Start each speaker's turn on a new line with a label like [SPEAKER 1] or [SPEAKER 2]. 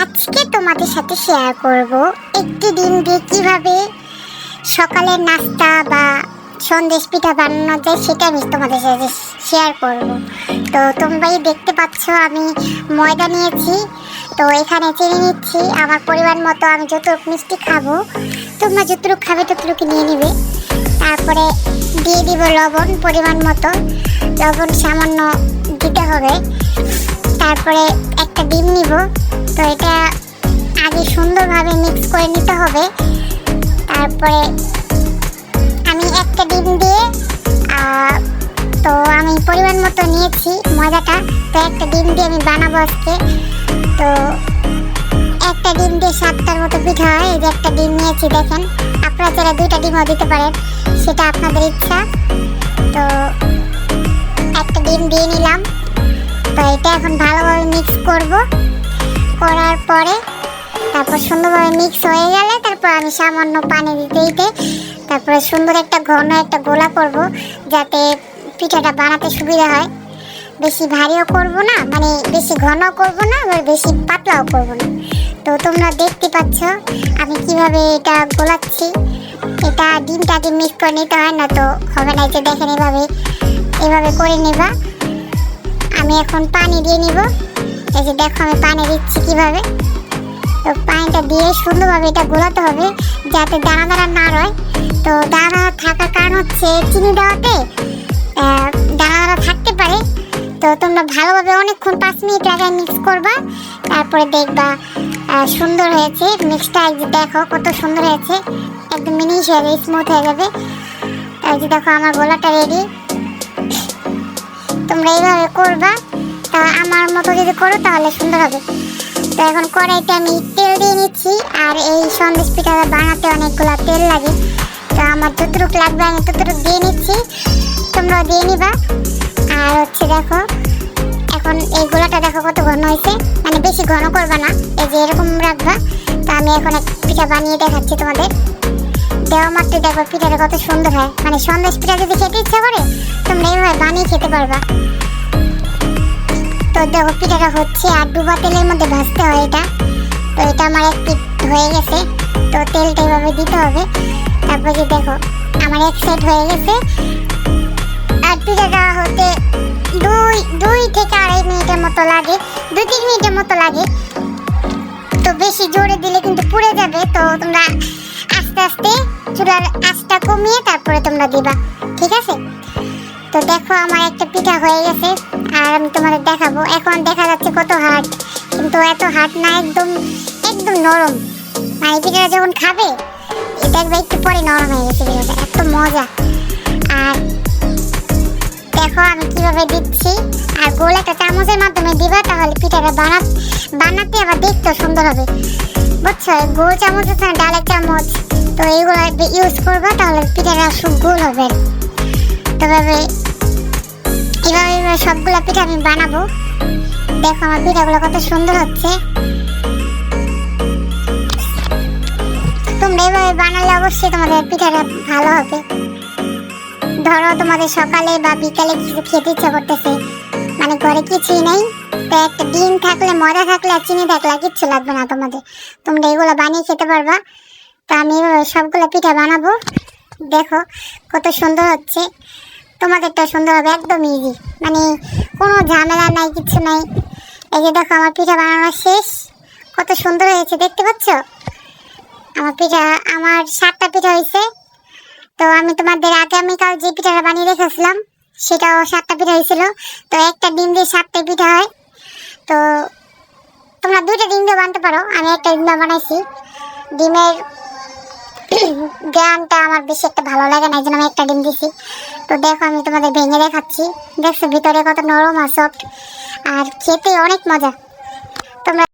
[SPEAKER 1] আজকে তোমাদের সাথে শেয়ার করব একটি ডিম দিয়ে কীভাবে সকালের নাস্তা বা সন্দেশ পিঠা বানানো যায় সেটা আমি তোমাদের সাথে শেয়ার করব। তো তোমরাই দেখতে পাচ্ছ আমি ময়দা নিয়েছি, তো এখানে চিনি নিচ্ছি। আমার পরিমাণ মতো আমি যতটুকু মিষ্টি খাব, তোমরা যতটুকু খাবে ততটুকু নিয়ে নেবে। তারপরে দিয়ে দিব লবণ পরিমাণ মতো। লবণ সামান্য দিতে হবে। তারপরে একটা ডিম নিব। তো এটা আগে সুন্দরভাবে মিক্স করে নিতে হবে। তারপরে আমি একটা ডিম দিয়ে তো আমি পরিমাণ মতো নিয়েছি ময়দাটা। তো একটা ডিম দিয়ে আমি বানাবো আজকে। তো একটা ডিম দিয়ে সাতটার মতো পিঠা হয়। এই যে একটা ডিম নিয়েছি, দেখেন। আপনারা যারা দুইটা ডিমও দিতে পারেন। সেটা আপনাদের ইচ্ছা। তো একটা ডিম দিয়ে নিলাম। তো এটা এখন ভালোভাবে মিক্স করব। করার পরে তারপর সুন্দরভাবে মিক্স হয়ে গেলে তারপর আমি সামান্য পানি দিতে দিতে তারপরে সুন্দর একটা ঘন একটা গোলা করব যাতে পিঠাটা বানাতে সুবিধা হয়। বেশি ভারীও করব না মানে বেশি ঘন করব না, আবার বেশি পাতলাও করব না। তো তোমরা দেখতে পাচ্ছ আমি কীভাবে এটা গোলাচ্ছি। এটা ডিমটাকে মিক্স করে নিতে হয় না তো হবে না যে দেখেন এভাবে এভাবে করে নেবা। আমি এখন পানি দিয়ে নিব। এই যে দেখো আমি পানি দিচ্ছি কীভাবে। তো পানিটা দিয়ে সুন্দরভাবে এটা গোলাতে হবে যাতে দানা দানা না রয়। তো দানা থাকার কারণ হচ্ছে চিনি দেওয়াতে দানা থাকতে পারে। তো তোমরা ভালোভাবে অনেকক্ষণ পাঁচ মিনিট আগে মিক্স করবা। তারপরে দেখবা সুন্দর হয়েছে। মিক্সটা এই যে দেখো কত সুন্দর হয়েছে। একদম মিনিশ হয়ে যাবে স্মুথ হয়ে যাবে। এই যে দেখো আমার গোলাটা রেডি তোমরা এইভাবে করবা, তা আমার মতো যদি করো তাহলে সুন্দর হবে। তো এখন কড়াইতে আমি তেল দিয়ে নিচ্ছি, আর এই সন্দেশ পিঠাটা বানাতে অনেকগুলো তেল লাগে। তো আমার যতটুকু লাগবে আমি ততটুকু দিয়ে নিচ্ছি, তোমরাও দিয়ে নিবা। আর হচ্ছে দেখো, এখন এই গোলাটা দেখো কত ঘন হয়েছে মানে বেশি ঘন করবা না, এই যে এরকম রাখবা। তো আমি এখন এক পিঠা বানিয়ে দেখাচ্ছি তোমাদের। দেওয়া মাত্র দেখো, পিঠাটা কত সুন্দর হয়। মানে সন্দেশ পিঠা যদি খেতে ইচ্ছা করে, তোমরা এইভাবে বানিয়ে খেতে পারবা। তো দেখো, পিঠাটা হচ্ছে আর ডুবা তেলের মধ্যে ভাজতে হয় এটা। তো এটা আমার এক হয়ে গেছে। তো তেলটা এইভাবে দিতে হবে। তারপর যে দেখো, আমার এক সাইড হয়ে গেছে। আর পিঠাটা হতে দুই দুই থেকে আড়াই মিনিটের মতো লাগে। দুই তিন মিনিটের মতো লাগে। তো বেশি জোরে দিলে কিন্তু পুড়ে যাবে। তো তোমরা চুলার আঁচটা কমিয়ে তারপরে তোমরা দিবা, ঠিক আছে? তো দেখো আমার একটা পিঠা হয়ে গেছে, আর আমি তোমাদের দেখাবো। এখন দেখা যাচ্ছে কত হাট, কিন্তু এত হাট না একদম একদম নরম। মানে পিঠাটা যখন খাবে দেখবে একটু পরে নরম হয়ে গেছে পিঠাটা, এত মজা। আর দেখো আমি কীভাবে দিচ্ছি, আর গোল একটা চামচের মাধ্যমে দিবা, তাহলে পিঠাটা বানা বানাতে আবার দেখতে সুন্দর হবে। বুঝছ? গোল চামচ ডালের চামচ? তো এইগুলো ইউজ করবা, তাহলে পিঠাটা খুব গোল হবে। তবে এভাবে সবগুলো পিঠা আমি বানাবো। দেখো আমার পিঠাগুলো কত সুন্দর হচ্ছে। তোমরা এভাবে বানালে অবশ্যই তোমাদের পিঠাটা ভালো হবে। ধরো তোমাদের সকালে বা বিকালে কিছু খেতে ইচ্ছা করতেছে মানে ঘরে কিছুই নেই, তো একটা ডিম থাকলে, ময়দা থাকলে আর চিনি থাকলে কিচ্ছু লাগবে না তোমাদের। তোমরা এগুলো বানিয়ে খেতে পারবা। তো আমি সবগুলো পিঠা বানাবো। দেখো কত সুন্দর হচ্ছে। তোমাদেরটা সুন্দর হবে, একদম ইজি মানে কোনো ঝামেলা নাই, কিছু নাই। এই যে দেখো আমার পিঠা বানানো শেষ। কত সুন্দর হয়েছে, দেখতে পাচ্ছ? আমার পিঠা, আমার সাতটা পিঠা হয়েছে। তো আমি তোমাদের আগামীকাল যে পিঠাটা বানিয়ে রেখেছিলাম, সেটাও সাতটা পিঠা হয়েছিল। তো একটা ডিম দিয়ে সাতটা পিঠা হয়। তো তোমরা দুইটা ডিম দিয়ে বানাতে পারো। আমি একটা ডিম দিয়ে বানাইছি। ডিমের গ্রানটা আমার বেশি একটা ভালো লাগে না, এই জন্য আমি একটা ডিম দিছি। তো দেখো, আমি তোমাদের ভেঙে দেখাচ্ছি। দেখছ, ভিতরে কত নরম আর সফট আর খেতে অনেক মজা। তোমরা